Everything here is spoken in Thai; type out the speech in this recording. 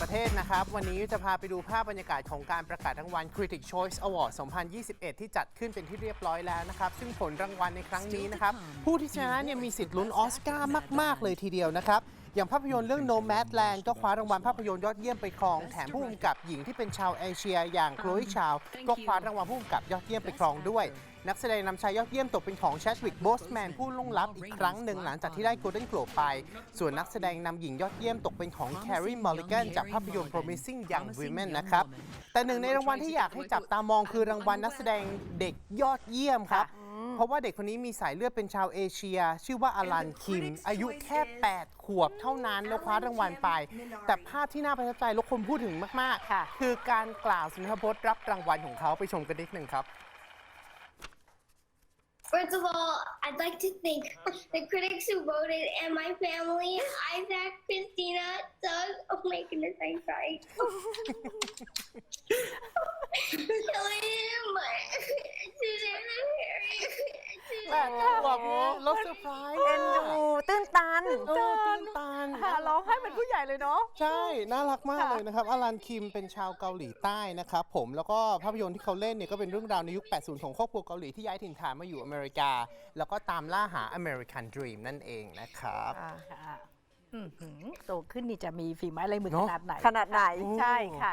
ประเทศนะครับ วันนี้จะพาไปดูภาพบรรยากาศของการประกาศรางวัล Critic Choice Award 2021 ที่จัดขึ้นเป็นที่เรียบร้อยแล้วนะครับ ซึ่งผลรางวัลในครั้งนี้นะครับ ผู้ที่ชนะเนี่ยมีสิทธิ์ลุ้นออสการ์มาก ๆ เลยทีเดียวนะครับ อย่างภาพยนตร์เรื่อง Nomadland ก็คว้ารางวัลภาพยนตร์ยอดเยี่ยมไปครอง แถมผู้กำกับหญิงที่เป็นชาวเอเชีย อย่างโคล e ชาว ก็คว้ารางวัลผู้กำกับยอดเยี่ยมไปครองด้วยนักแสดงนำชายยอดเยี่ยมตกเป็นของแชดวิกโบสแมนผู้ล่วงลับอีกครั้งหนึ่งหลังจากที่ได้โกลเด้นโกลบไป ส่วนนักแสดงนำหญิงยอดเยี่ยมตกเป็นของแคร์รีมอลลิกันจากภาพยนตร์ Promising Young Women นะครับ แต่หนึ่งในรางวัลที่อยากให้จับตามองคือรางวัลนักแสดงเด็กยอดเยี่ยมครับ เพราะว่าเด็กคนนี้มีสายเลือดเป็นชาวเอเชีย ชื่อว่าอลันคิม อายุแค่ 8 ขวบเท่านั้นแล้วคว้ารางวัลไป แต่ภาพที่น่าประทับใจและคนพูดถึงมากค่ะๆคือการกล่าวสุนทรพจน์รับรางวัลของเขาไปชมกันนิดหนึ่งครับ First of all, I'd like to thank the critics who voted and my family, Isaac, Christina, Doug. Oh my goodness, I'm sorry. Helen, my Susan, and Harry. แปดขวบเนี่ยรถเซอร์ไพรส์เอ็นดูตื้นตัน เออตื่นตัน ค่ะร้องให้เป็นผู้ใหญ่เลยเนาะ ใช่ น่ารักมากค่ะเลยนะครับอลันคิมเป็นชาวเกาหลีใต้นะครับผม แล้วก็ภาพยนตร์ที่เขาเล่นเนี่ยก็เป็นเรื่องราวในยุค 80 ของครอบครัวเกาหลีที่ย้ายถิ่นฐานมาอยู่อเมริกา แล้วก็ตามล่าหา American Dream นั่นเองนะครับ ค่ะอื้อหือโตขึ้นนี่จะมีฝีไม้ลายมือเนขอะ นาดไหนขนาดไหน ใช่ค่ะ